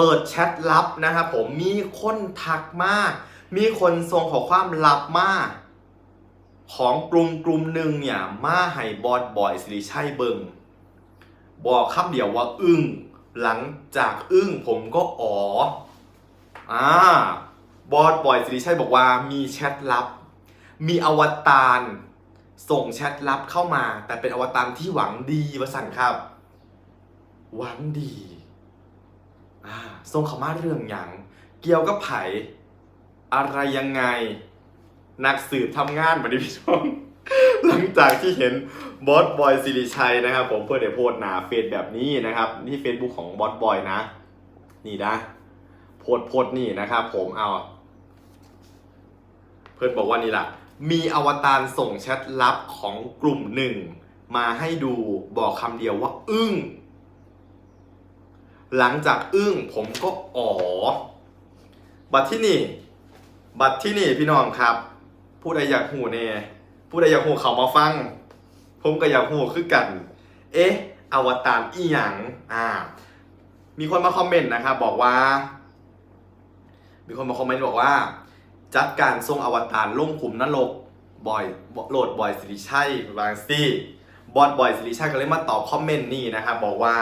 ปิดแชทลับนะครับผมมีคนทักมาก มีคนส่งขอความลับมาก ของกลุ่มกลุ่มหนึ่งเนี่ยมาให้บอดบอยสิริชัยเบิงบอกคำเดียวว่าอึ้งหลังจากอึ้งผมก็อ๋ออ่าบอดบอยสิริชัยบอกว่ามีแชทลับ มีอวตารส่งแชทลับเข้ามา แต่เป็นอวตารที่หวังดีวสันครับ หวังดี อ่าส่งเขามาเรื่องอย่าง เกี่ยวกับไผ่อะไรยังไง นักสืบทำงานมาดิพี่ชมหลังจากที่เห็นบอสบอยสิริชัยนะครับ ผมเพื่อได้โพสหนาเฟซแบบนี้นะครับ นี่เฟซบุ๊กของบอสบอยนะ นี่นะ โพสโพสนี่นะครับ ผมเอา เพื่อนบอกว่านี่แหละมีอวตารส่งแชทลับของกลุ่มหนึ่งมาให้ดูบอกคำเดียวว่า อึ้ง หลังจากอึ้งผมก็อ๋อ บัตรที่นี่ บัตรที่นี่พี่น้องครับ ผู้ใดอยากหูเน่ผู้ใดอยากหูเขามาฟัง ผมก็อยากหูคือกัน เอ๊ะ อวตารอีหยังอ่า มีคนมาคอมเมนต์นะครับบอกว่า มีคนมาคอมเมนต์บอกว่า จัดการทรงอวตารลงขุมนรกบอยโหลดบอยสิริชัยบางซี่บอดบอยสิริชัยก็เลยมาตอบคอมเมนต์นี่นะครับบอกว่า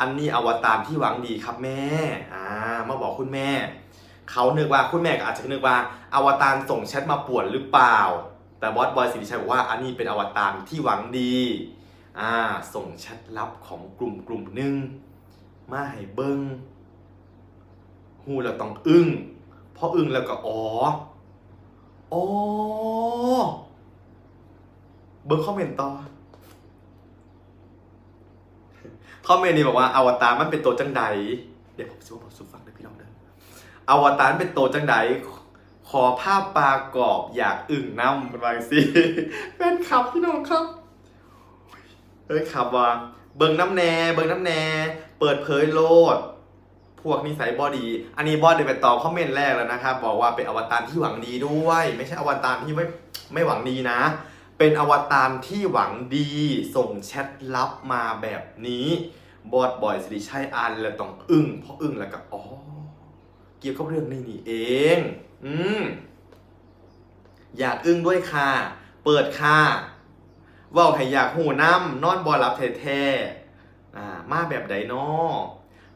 อันนี้อวตารที่หวังดีครับแม่ อ่า มาบอกคุณแม่ เขานึกว่าคุณแม่ก็อาจจะนึกว่า อวตารส่งแชทมาป่วนหรือเปล่า แต่บอสบอยสิริชัยบอกว่าอันนี้เป็นอวตารที่หวังดี อ่า ส่งแชทลับของกลุ่มกลุ่มหนึ่งมาให้เบิงหูแล้วต้องอึ้งพออึ้งแล้วก็อ๋ออ๋อเบิงคอมเมนต์ต่อ คอมเมนต์นี้บอกว่าอวตารมันเป็นตัวจังใดเดี๋ยวผมจะบอกสุฟังนะพี่น้องเด้ออวตารเป็นตัวจังใดขอภาพปลากรอบอยากอึ่งน้ำเป็นบางสิเป็นขับพี่น้องครับเฮ้ยขับว่า เบิงน้ำแน่เบิงน้ำแน่เปิดเผยโลด พวกนิสัยบอดี อันนี้บอสเดี๋ยวไปตอบคอมเมนต์แรกแล้วนะครับ บอกว่าเป็นอวตารที่หวังดีด้วย ไม่ใช่อวตารที่ไม่ไม่หวังดีนะ เป็นอวตารที่หวังดีส่งแชทลับมาแบบนี้ บอดบอยสิริชัยอ่านแล้วต้องอึ้งเพราะอึ้งแล้วก็อ๋อเกี่ยวกับเรื่องนี้นี่เอง อืมอยากอึ้งด้วยค่ะ เปิดค่ะว่าให้อยากหูน้ำนอนบอรับแท้ๆอ่ามาแบบใดนอ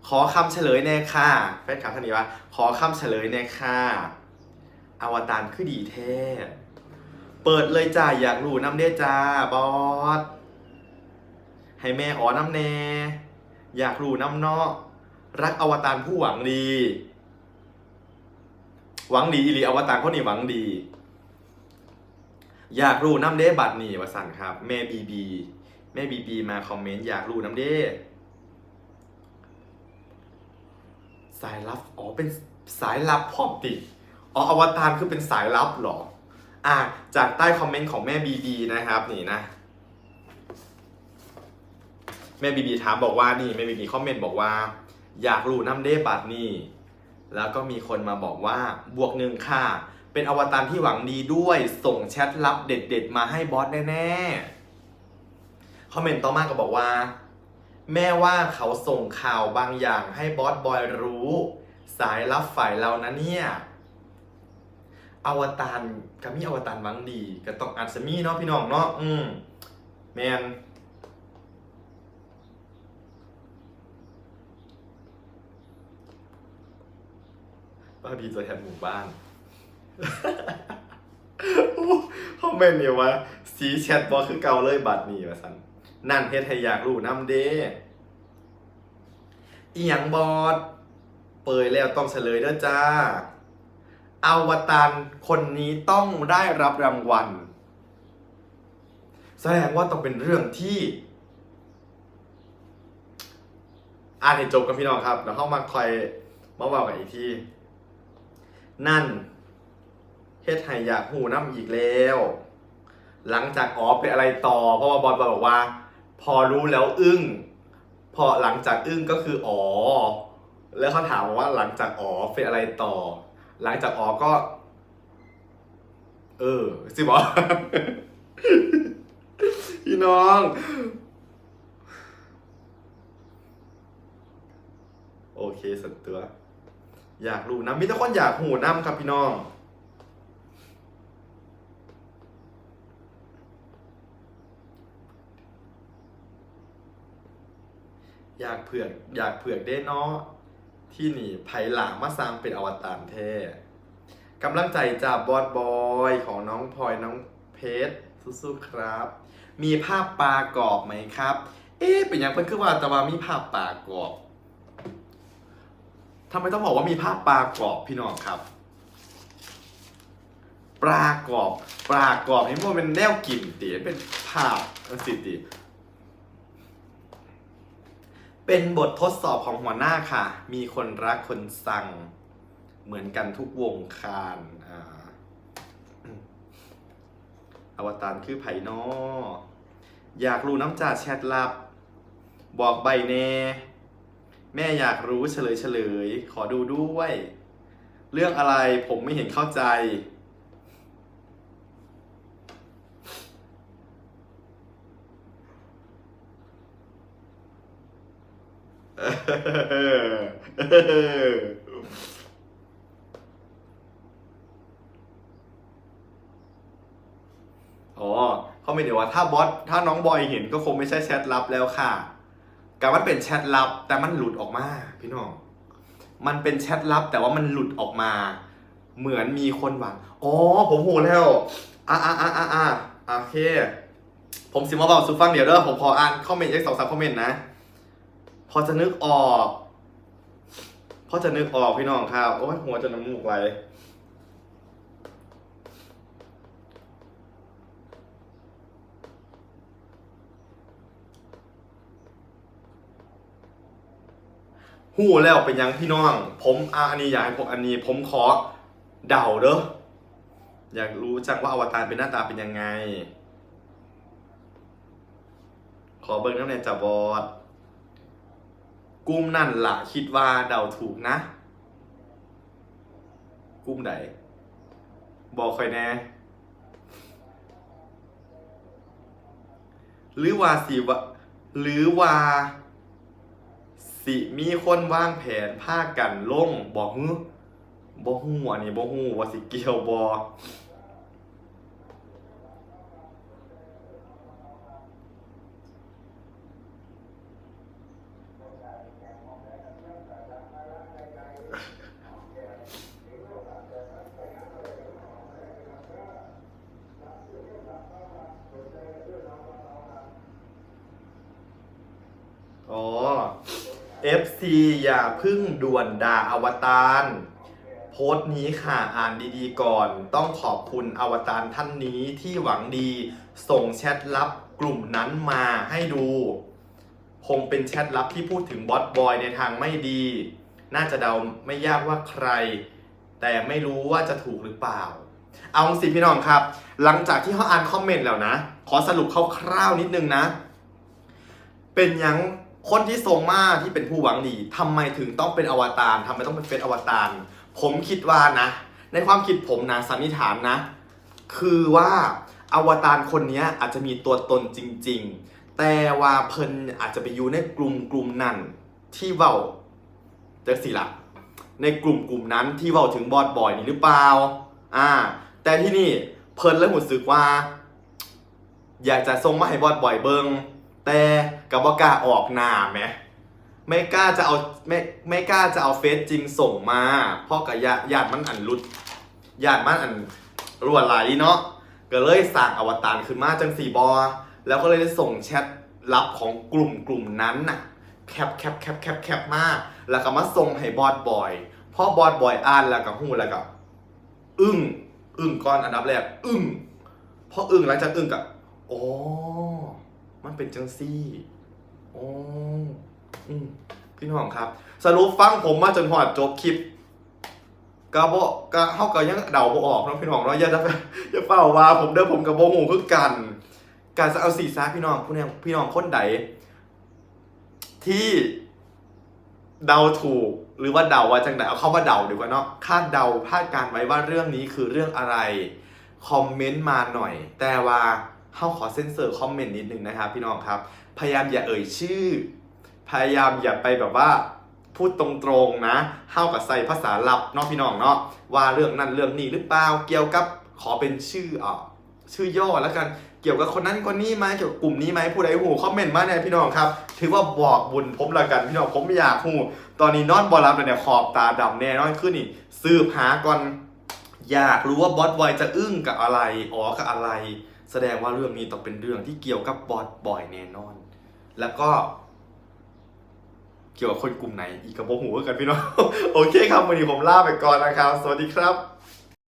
ขอคำเฉลยแน่ค่ะแฟนคลับท่านนี้ว่า ขอคำเฉลยแน่ค่ะ อวตารคือดีแท้ เปิดเลยจ้าอยากรู้น้ำเด้จ้าบอสให้แม่อ๋อน้ำแน่ อยากรู้น้ำเนาะรักอวตารผู้หวังดี หวังดีอีหลีอวตารคนนี้หวังดี อยากรู้น้ำเด้บัตรนี่วสันครับ แม่บีบีแม่บีบีมาคอมเมนต์อยากรู้น้ำเด้สายลับ อ๋อ เป็นสายลับพร้อมติ อ๋อ อวตารคือเป็นสายลับหรอ อะจากใต้คอมเมนต์ของแม่บีบีนะครับนี่นะ แม่บีบีถามบอกว่านี่แม่บีบีคอมเมนต์บอกว่า อยากรู้น้ำเด้บัตรนี่แล้วก็มีคนมาบอกว่าบวกหนึ่งค่ะ เป็นอวตารที่หวังดีด้วยส่งแชทลับเด็ด ๆ มาให้บอสแน่ๆคอมเมนต์ต่อมาก็บอกว่า แม่ว่าเขาส่งข่าวบางอย่างให้บอสบอยรู้ สายลับฝ่ายเรานะเนี่ย อวตารก็มีอวตารหวังดี ก็ต้องอันสมีเนาะพี่น้องเนาะอืมแมนบ้าบีตัวแทนหมู่บ้านคอมเมนเนี่ยว่าสีแชทบอคือเก่าเลยบัตรนี่ว่าสันนั่นเฮ็ดให้อยากรู้น้ำเด้อีหยังบอด เปิดแล้วต้องเฉลยเด้อจ้า อวตารคนนี้ต้องได้รับรางวัล แสดงว่าต้องเป็นเรื่องที่ อ่านให้จบกันพี่น้องครับ แล้วเข้ามาคอยมาเว่ากันอีกที นั่นเฮ็ดให้อยากหูน้ำอีกแล้ว หลังจากอ๋อเป็นอะไรต่อ เพราะว่าบอลบอกว่า พอรู้แล้วอึ้ง พอหลังจากอึ้งก็คืออ๋อ แล้วเขาถามว่าหลังจากอ๋อเป็นอะไรต่อ หลังจากออกก็ เออสิบอพี่น้อง โอเคสุดตัว อยากรู้นะมีแต่คนอยากหูน้ำครับพี่น้องอยากเผือกอยากเผือกได้เนาะ ที่นี่ไผ่หลางมาสร้างเป็นอวตารแท้กำลังใจจากบอสบอยของน้องพลอยน้องเพชรสู้ๆครับ มีภาพปลากรอบไหมครับ เอ๊ะเป็นอย่างเพิ่นคือว่าแต่ว่ามีภาพปลากรอบทำไมต้องบอกว่ามีภาพปลากรอบพี่น้องครับปลากรอบปลากรอบนี่มันเป็นแนวกลิ่นตีเป็นภาพสิตี เป็นบททดสอบของหัวหน้าค่ะ มีคนรักคนสั่ง เหมือนกันทุกวงคารอ่าอวตารคือไผ่นออยากรู้น้ำจ่าแชทลับ บอกใบเนแม่อยากรู้เฉลยเฉลย ขอดูด้วย เรื่องอะไรผมไม่เห็นเข้าใจ อ๋อเขาไม่เดี๋ยวว่าถ้าบอสถ้าน้องบอยเห็นก็คงไม่ใช่แชทลับแล้วค่ะการมันเป็นแชทลับ แต่มันหลุดออกมา พี่น้อง มันเป็นแชทลับ แต่ว่ามันหลุดออกมา เหมือนมีคนหวังอ๋อผมหูแล้วอ่าอ่าอ่าอ่าอ่าโอเค ผมสิมาบอกสุฟังเดี๋ยวเด้อผมพออ่านคอมเมนต์อีกสองสามคอมเมนต์นะ พอจะนึกออก พอจะนึกออกพี่น้องครับ โอ้ยหัวจะน้ำมูกไหลหูแล้วเป็นยังพี่น้อง ผมอะอันนี้อยากให้ผมอันนี้ ผมขอเดาเด้ออยากรู้จังว่าอวตารเป็นหน้าตาเป็นยังไง ขอเบิ่งน้ำแนนจับบอด กุ้มนั่นล่ะ คิดว่าเดาถูกนะกุ้มไหนบอกคอยแน่หรือว่าสิวะหรือว่าสิมีคนวางแผนผ้ากันล่งบอกฮึบอกหูอันนี้บอกหูว่าสิเกี่ยวบอ อ๋อ FC อย่าพึ่งด่วนด่าอวตารโพสต์นี้ค่ะอ่านดีๆก่อน ต้องขอบคุณอวตารท่านนี้ที่หวังดี ส่งแชทลับกลุ่มนั้นมาให้ดู คงเป็นแชทลับที่พูดถึงบอสบอยในทางไม่ดี น่าจะเดาไม่ยากว่าใคร แต่ไม่รู้ว่าจะถูกหรือเปล่า เอาสิพี่น้องครับ หลังจากที่เขาอ่านคอมเมนต์แล้วนะ ขอสรุปคร่าวๆนิดนึงนะ เป็นยัง คนที่ทรงมาที่เป็นผู้หวังดีทำไมถึงต้องเป็นอวตารทำไมต้องเป็นเฟซอวตารผมคิดว่านะ ในความคิดผมนะสันนิษฐานนะ คือว่าอวตารคนนี้อาจจะมีตัวตนจริง ๆ แต่ว่าเพิ่นอาจจะไปอยู่ในกลุ่มกลุ่มนั้นที่เว้าจังสิละในกลุ่มกลุ่มนั้นที่เว้าถึงบอดบอยนี่หรือเปล่าอ่า แต่ที่นี่เพิ่นเริ่มรู้สึกว่า อยากจะส่งมาให้บอดบอยเบิง แต่กับว่ากล้าออกหน้าไหมไม่กล้าจะเอาไม่ไม่กล้าจะเอาเฟซจริงส่งมาเพราะกับญาติญาติมันอันรุดญาติมันอันรั่วไหลเนาะก็เลยสั่งอวตารขึ้นมาจังสีบอ แล้วก็เลยได้ส่งแชทลับของกลุ่มกลุ่มนั้นน่ะแคปแคปแคปแคปแคปมาก แล้วก็มาส่งให้บอสบอยพอบอสบอยอ่านแล้วก็หูแล้วก็อึ้งอึ้งก่อนอันดับแรกอึ้งพออึ้งหลังจากอึ้งกับโอ้ มันเป็นจังซี่โอ้อืมพี่น้องครับ สรุปฟังผมมาจนหอดจบคลิปก็บ่ก็เฮาก็ยังเดาบ่ออกเนาะพี่น้องเนาะอย่าจะอย่าเฝ้าว่าผมเด้อผมกับบ่ฮู้คือกัน การเอาสีซาพี่น้องผู้นพี่น้องคนใดที่เดาถูกหรือว่าเดาว่าจังไดเอาเข้ามาเดาดีกว่าเนาะคาดเดาคาดการไว้ว่าเรื่องนี้คือเรื่องอะไร คอมเมนต์มาหน่อย แต่ว่า เฮาขอเซ็นเซอร์คอมเมนต์นิดนึงนะครับพี่น้องครับ พยายามอย่าเอ่ยชื่อ พยายามอย่าไปแบบว่าพูดตรงๆนะเท่ากับใส่ภาษาลับเนาะพี่น้องเนาะว่าเรื่องนั้นเรื่องนี้หรือเปล่าเกี่ยวกับขอเป็นชื่ออ่าชื่อย่อแล้วกันเกี่ยวกับคนนั้นคนนี้ไหมเกี่ยวกับกลุ่มนี้ไหมผู้ใดหูคอมเมนต์มาเนี่ยพี่น้องครับ ถือว่าบอกบุญผมละกันพี่น้องผมไม่อยากหูตอนนี้นอนบอลรับเลยเนี่ยขอบตาดำแน่นอนขึ้นนี่สืบหาก่อนอยากรู้ว่าบอสบอยจะอึ้งกับอะไรอ๋อกับอะไร แสดงว่าเรื่องนี้ต้องเป็นเรื่องที่เกี่ยวกับบอดบ่อยแน่นอน แล้วก็ เกี่ยวกับคนกลุ่มไหน อีกกับโมหูกันพี่น้อง โอเคครับวันนี้ผมลาไปก่อนนะครับ สวัสดีครับ